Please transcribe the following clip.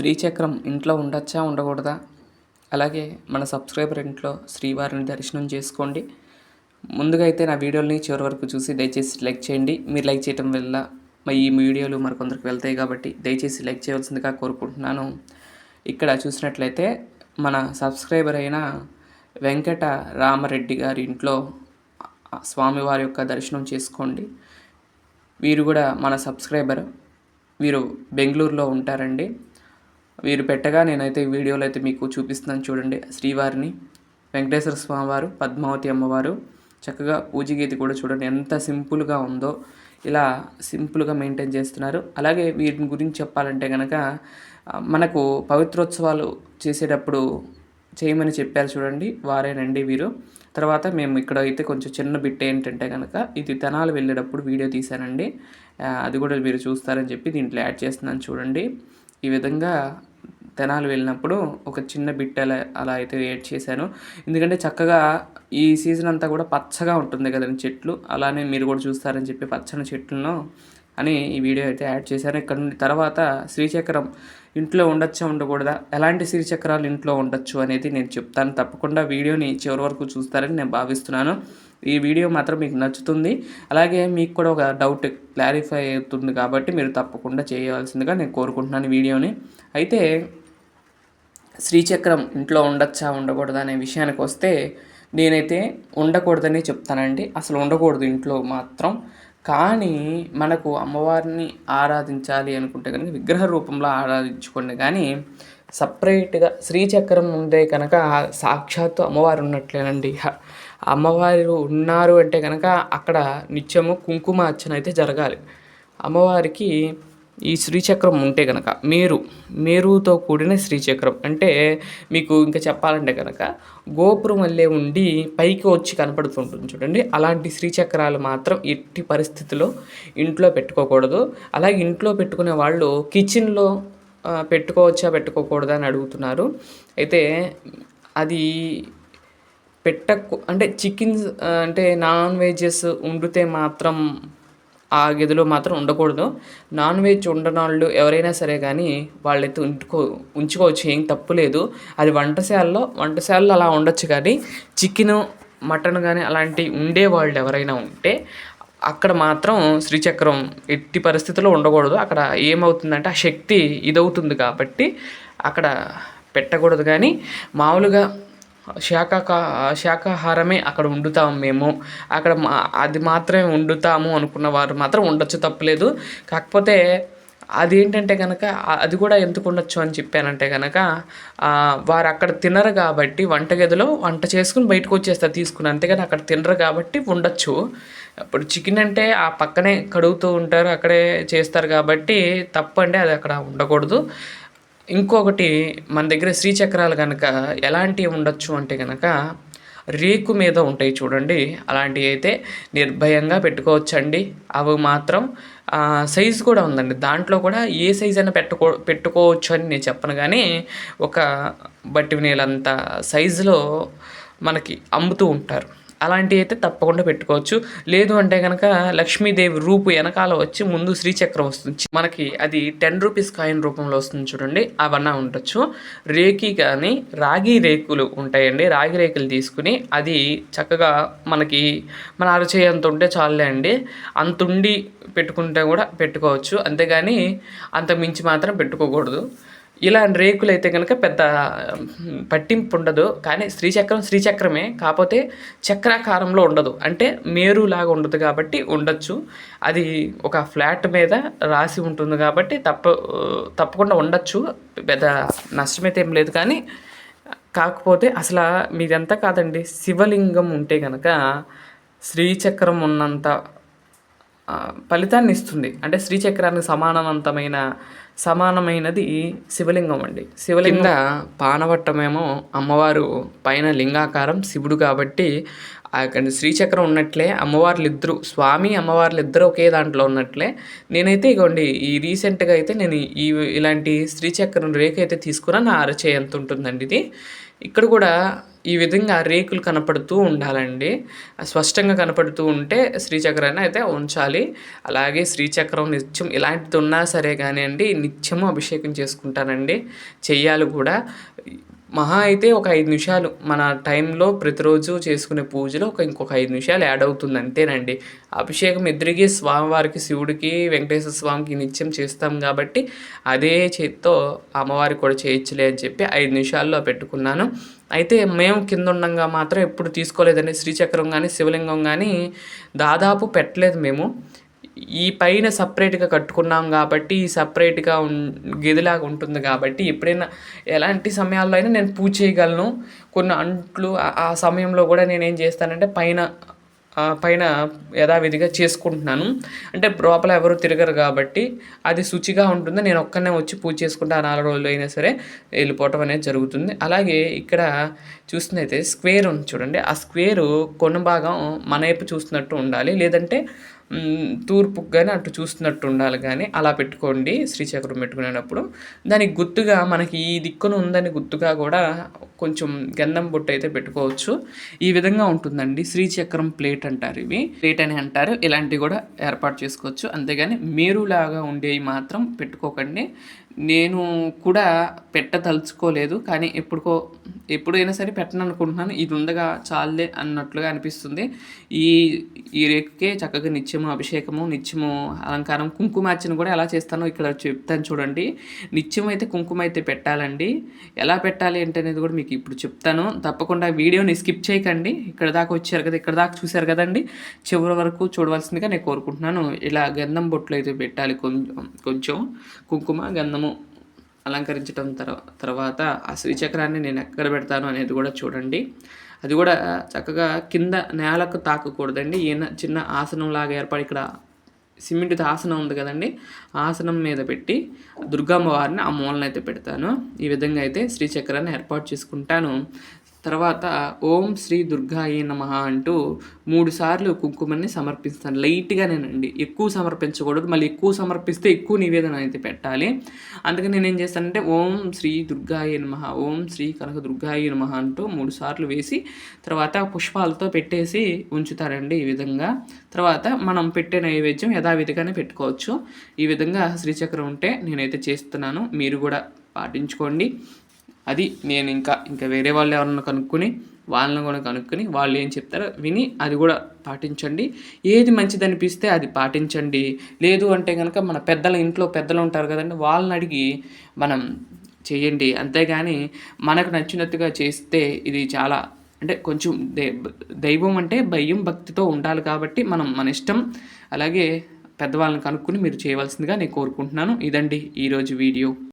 శ్రీచక్రం ఇంట్లో ఉండొచ్చా ఉండకూడదా? అలాగే మన సబ్స్క్రైబర్ ఇంట్లో శ్రీవారిని దర్శనం చేసుకోండి. ముందుగా అయితే నా వీడియోని చివరి వరకు చూసి దయచేసి లైక్ చేయండి. మీరు లైక్ చేయడం వల్ల మా ఈ వీడియోలు మరికొందరికి వెళ్తాయి కాబట్టి దయచేసి లైక్ చేయవలసిందిగా కోరుకుంటున్నాను. ఇక్కడ చూసినట్లయితే మన సబ్స్క్రైబర్ అయిన వెంకట రామరెడ్డి గారి ఇంట్లో స్వామివారి యొక్క దర్శనం చేసుకోండి. వీరు కూడా మన సబ్స్క్రైబర్. వీరు బెంగళూరులో ఉంటారండి. వీరు పెట్టగా నేనైతే వీడియోలో అయితే మీకు చూపిస్తున్నాను చూడండి శ్రీవారిని. వెంకటేశ్వర స్వామివారు పద్మావతి అమ్మవారు. చక్కగా పూజ గీతి కూడా చూడండి ఎంత సింపుల్గా ఉందో. ఇలా సింపుల్గా మెయింటైన్ చేస్తున్నారు. అలాగే వీటిని గురించి చెప్పాలంటే కనుక మనకు పవిత్రోత్సవాలు చేసేటప్పుడు చేయమని చెప్పారు చూడండి వారేనండి వీరు. తర్వాత మేము ఇక్కడ అయితే కొంచెం చిన్న బిట్ ఏంటంటే కనుక ఇది తెనాలు వెళ్ళేటప్పుడు వీడియో తీశానండి. అది కూడా మీరు చూస్తారని చెప్పి దీంట్లో యాడ్ చేస్తున్నాను చూడండి. ఈ విధంగా తెనాలి వెళ్ళినప్పుడు ఒక చిన్న బిట్ అలా అలా అయితే యాడ్ చేశాను. ఎందుకంటే చక్కగా ఈ సీజన్ అంతా కూడా పచ్చగా ఉంటుంది కదండి చెట్లు. అలానే మీరు కూడా చూస్తారని చెప్పి పచ్చని చెట్లను అని ఈ వీడియో అయితే యాడ్ చేశాను. ఇక్కడ నుండి తర్వాత శ్రీచక్రం ఇంట్లో ఉండొచ్చా ఉండకూడదా? ఎలాంటి శ్రీచక్రాలు ఇంట్లో ఉండొచ్చు అనేది నేను చెప్తాను. తప్పకుండా వీడియోని చివరి వరకు చూస్తారని నేను భావిస్తున్నాను. ఈ వీడియో మాత్రం మీకు నచ్చుతుంది. అలాగే మీకు కూడా ఒక డౌట్ క్లారిఫై అవుతుంది కాబట్టి మీరు తప్పకుండా చేయవలసిందిగా నేను కోరుకుంటున్నాను వీడియోని. అయితే శ్రీచక్రం ఇంట్లో ఉండొచ్చా ఉండకూడదా అనే విషయానికి వస్తే నేనైతే ఉండకూడదని చెప్తానండి. అసలు ఉండకూడదు ఇంట్లో మాత్రం. కానీ మనకు అమ్మవారిని ఆరాధించాలి అనుకుంటే కనుక విగ్రహ రూపంలో ఆరాధించుకోండి. కానీ సపరేట్గా శ్రీచక్రం ఉందే కనుక సాక్షాత్తు అమ్మవారు ఉన్నట్లేనండి. అమ్మవారు ఉన్నారు అంటే కనుక అక్కడ నిత్యము కుంకుమ అర్చన అయితే జరగాలి. అమ్మవారికి ఈ శ్రీచక్రం ఉంటే కనుక మేరు మేరుతో కూడిన శ్రీచక్రం. అంటే మీకు ఇంకా చెప్పాలంటే కనుక గోపురం వల్లే ఉండి పైకి వచ్చి కనపడుతుంటుంది చూడండి. అలాంటి శ్రీచక్రాలు మాత్రం ఎట్టి పరిస్థితిలో ఇంట్లో పెట్టుకోకూడదు. అలాగే ఇంట్లో పెట్టుకునే వాళ్ళు కిచెన్లో పెట్టుకోవచ్చా పెట్టుకోకూడదా అని అడుగుతున్నారు. అయితే అది పెట్టకు అంటే చికెన్స్ అంటే నాన్ వెజెస్ వండితే మాత్రం ఆ గదిలో మాత్రం ఉండకూడదు. నాన్ వెజ్ ఉండని వాళ్ళు ఎవరైనా సరే కానీ వాళ్ళైతే ఉంచుకో ఉంచుకోవచ్చు ఏం తప్పు లేదు. అది వంటశాలలో వంటశాలలో అలా ఉండొచ్చు కానీ చికెను మటన్ కానీ అలాంటివి ఉండే వాళ్ళు ఎవరైనా ఉంటే అక్కడ మాత్రం శ్రీచక్రం ఎట్టి పరిస్థితుల్లో ఉండకూడదు. అక్కడ ఏమవుతుందంటే ఆ శక్తి ఇదవుతుంది కాబట్టి అక్కడ పెట్టకూడదు. కానీ మామూలుగా శాఖా శాకాహారమే అక్కడ వండుతాము మేము. అక్కడ మా అది మాత్రమే వండుతాము అనుకున్న వారు మాత్రం ఉండొచ్చు తప్పలేదు. కాకపోతే అది ఏంటంటే కనుక అది కూడా ఎందుకు ఉండొచ్చు అని చెప్పానంటే కనుక వారు అక్కడ తినరు కాబట్టి వంటగదిలో వంట చేసుకుని బయటకు వచ్చేస్తారు తీసుకుని. అంతేగాని అక్కడ తినరు కాబట్టి ఉండొచ్చు. ఇప్పుడు చికెన్ అంటే ఆ పక్కనే కడుగుతూ ఉంటారు అక్కడే చేస్తారు కాబట్టి తప్పండి అది అక్కడ ఉండకూడదు. ఇంకొకటి మన దగ్గర శ్రీచక్రాలు కనుక ఎలాంటివి ఉండొచ్చు అంటే కనుక రేకు మీద ఉంటాయి చూడండి. అలాంటివి అయితే నిర్భయంగా పెట్టుకోవచ్చండి. అవి మాత్రం సైజు కూడా ఉందండి. దాంట్లో కూడా ఏ సైజ్ అయినా పెట్టుకో పెట్టుకోవచ్చు అని నేను చెప్పను. కానీ ఒక బట్టి నీళ్ళంత సైజులో మనకి అమ్ముతూ ఉంటారు. అలాంటివి అయితే తప్పకుండా పెట్టుకోవచ్చు. లేదు అంటే కనుక లక్ష్మీదేవి రూపు వెనకాల వచ్చి ముందు శ్రీచక్రం వస్తుంది. మనకి అది టెన్ రూపీస్ కాయిన్ రూపంలో వస్తుంది చూడండి. అవన్నీ ఉండొచ్చు. రేకి కానీ రాగి రేకులు ఉంటాయండి. రాగి రేకులు తీసుకుని అది చక్కగా మనకి మన అరచేయంత ఉంటే చాలులే అండి. అంత ఉండి పెట్టుకుంటే కూడా పెట్టుకోవచ్చు. అంతేగాని అంత మించి మాత్రం పెట్టుకోకూడదు. ఇలా రేకులు అయితే కనుక పెద్ద పట్టింపు ఉండదు. కానీ శ్రీచక్రం శ్రీచక్రమే. కాకపోతే చక్రాకారంలో ఉండదు. అంటే మేరులాగా ఉండదు కాబట్టి ఉండొచ్చు. అది ఒక ఫ్లాట్ మీద రాసి ఉంటుంది కాబట్టి తప్ప తప్పకుండా ఉండొచ్చు. పెద్ద నష్టమైతే ఏం లేదు. కానీ కాకపోతే అసలు మీదంతా కాదండి. శివలింగం ఉంటే కనుక శ్రీచక్రం ఉన్నంత ఫలితాన్ని ఇస్తుంది. అంటే శ్రీచక్రానికి సమానవంతమైన సమానమైనది శివలింగం అండి. శివలింగ పానవట్టమేమో అమ్మవారు పైన లింగాకారం శివుడు కాబట్టి శ్రీచక్రం ఉన్నట్లే అమ్మవార్లు ఇద్దరు స్వామి అమ్మవార్లు ఇద్దరు ఒకే దాంట్లో ఉన్నట్లే. నేనైతే ఇగోండి ఈ రీసెంట్గా అయితే నేను ఈ ఇలాంటి శ్రీచక్రం రేఖ అయితే తీసుకున్నా నా అరచేయంత ఉంటుందండి ఇది. ఇక్కడ కూడా ఈ విధంగా రేకులు కనపడుతూ ఉండాలండి. స్పష్టంగా కనపడుతూ ఉంటే శ్రీచక్రాన్ని అయితే ఉంచాలి. అలాగే శ్రీచక్రం నిత్యం ఇలాంటిది ఉన్నా సరే కానివ్వండి నిత్యము అభిషేకం చేసుకుంటానండి. చెయ్యాలి కూడా. మహా అయితే ఒక ఐదు నిమిషాలు. మన టైంలో ప్రతిరోజు చేసుకునే పూజలో ఒక ఇంకొక ఐదు నిమిషాలు యాడ్ అవుతుంది అంతేనండి. అభిషేకం ఎదురిగి స్వామివారికి శివుడికి వెంకటేశ్వర స్వామికి నిత్యం చేస్తాం కాబట్టి అదే చేత్తో అమ్మవారికి కూడా చేయొచ్చులే అని చెప్పి ఐదు నిమిషాల్లో పెట్టుకున్నాను. అయితే మేము కింద ఉండగా మాత్రం ఎప్పుడు తీసుకోలేదండి. శ్రీచక్రం కానీ శివలింగం కానీ దాదాపు పెట్టలేదు మేము. ఈ పైన సపరేట్గా కట్టుకున్నాం కాబట్టి ఈ సపరేట్గా ఉన్ గదిలాగా ఉంటుంది కాబట్టి ఎప్పుడైనా ఎలాంటి సమయాల్లో అయినా నేను పూజ చేయగలను. కొన్ని అంట్లు ఆ సమయంలో కూడా నేను ఏం చేస్తానంటే పైన పైన యథావిధిగా చేసుకుంటున్నాను. అంటే లోపల ఎవరు తిరగరు కాబట్టి అది శుచిగా ఉంటుంది. నేను ఒక్కనే వచ్చి పూజ చేసుకుంటే ఆ నాలుగు రోజులు అయినా సరే వెళ్ళిపోవటం అనేది జరుగుతుంది. అలాగే ఇక్కడ చూస్తున్నైతే స్క్వేర్ ఉంది చూడండి. ఆ స్క్వేరు కొన భాగం మన వైపు చూస్తున్నట్టు ఉండాలి. లేదంటే తూర్పుకు కానీ అటు చూస్తున్నట్టు ఉండాలి కానీ అలా పెట్టుకోండి శ్రీచక్రం పెట్టుకునేటప్పుడు దానికి గుర్తుగా మనకి ఈ దిక్కున ఉందని గుర్తుగా కూడా కొంచెం గంధం బొట్టు అయితే పెట్టుకోవచ్చు. ఈ విధంగా ఉంటుందండి. శ్రీచక్రం ప్లేట్ అంటారు ఇవి. ప్లేట్ అని అంటారు. ఇలాంటివి కూడా ఏర్పాటు చేసుకోవచ్చు. అంతేగాని మేరులాగా ఉండేవి మాత్రం పెట్టుకోకండి. నేను కూడా పెట్టదలుచుకోలేదు. కానీ ఎప్పుడుకో ఎప్పుడైనా సరే పెట్టను అనుకుంటున్నాను ఇది ఉండగా చాలే అన్నట్లుగా అనిపిస్తుంది. ఈ ఈ రేకుకే చక్కగా నిత్యము అభిషేకము నిత్యము అలంకారం కుంకుమార్చన కూడా ఎలా చేస్తానో ఇక్కడ చెప్తాను చూడండి. నిత్యం అయితే కుంకుమ అయితే పెట్టాలండి. ఎలా పెట్టాలి ఏంటనేది అనేది కూడా మీకు ఇప్పుడు చెప్తాను. తప్పకుండా వీడియోని స్కిప్ చేయకండి. ఇక్కడ దాకా వచ్చారు కదా ఇక్కడ దాకా చూశారు కదండి. చివరి వరకు చూడవలసిందిగా నేను కోరుకుంటున్నాను. ఇలా గంధం బొట్లు అయితే పెట్టాలి కొంచెం. కొంచెం కుంకుమ గంధము అలంకరించడం తర్వాత ఆ శ్రీచక్రాన్ని నేను ఎక్కడ పెడతాను అనేది కూడా చూడండి. అది కూడా చక్కగా కింద నేలకు తాకకూడదండి. ఈయన చిన్న ఆసనం లాగా ఏర్పడి ఇక్కడ సిమెంట్ ఆసనం ఉంది కదండి. ఆసనం మీద పెట్టి దుర్గమ్మ వారిని ఆ మూలనైతే పెడతాను. ఈ విధంగా అయితే శ్రీచక్రాన్ని ఏర్పాటు చేసుకుంటాను. తర్వాత ఓం శ్రీ దుర్గాయే నమ అంటూ మూడుసార్లు కుంకుమని సమర్పిస్తాను. లైట్గానేనండి ఎక్కువ సమర్పించకూడదు. మళ్ళీ ఎక్కువ సమర్పిస్తే ఎక్కువ నివేదన అయితే పెట్టాలి. అందుకని నేనేం చేస్తానంటే ఓం శ్రీ దుర్గాయే నమ ఓం శ్రీ కనక దుర్గాయే నమ అంటూ మూడు సార్లు వేసి తర్వాత పుష్పాలతో పెట్టేసి ఉంచుతారండి ఈ విధంగా. తర్వాత మనం పెట్టే నైవేద్యం యథావిధిగానే పెట్టుకోవచ్చు. ఈ విధంగా శ్రీచక్రం ఉంటే నేనైతే చేస్తున్నాను. మీరు కూడా పాటించుకోండి. అది నేను ఇంకా ఇంకా వేరే వాళ్ళు ఎవరన్నా కనుక్కొని వాళ్ళని కూడా కనుక్కొని వాళ్ళు ఏం చెప్తారో విని అది కూడా పాటించండి. ఏది మంచిది అనిపిస్తే అది పాటించండి. లేదు అంటే కనుక మన పెద్దల ఇంట్లో పెద్దలు ఉంటారు కదండి వాళ్ళని అడిగి మనం చేయండి. అంతేగాని మనకు నచ్చినట్టుగా చేస్తే ఇది చాలా అంటే కొంచెం దైవం అంటే భయం భక్తితో ఉండాలి కాబట్టి మనం మన ఇష్టం. అలాగే పెద్దవాళ్ళని కనుక్కొని మీరు చేయవలసిందిగా నేను కోరుకుంటున్నాను. ఇదండి ఈరోజు వీడియో.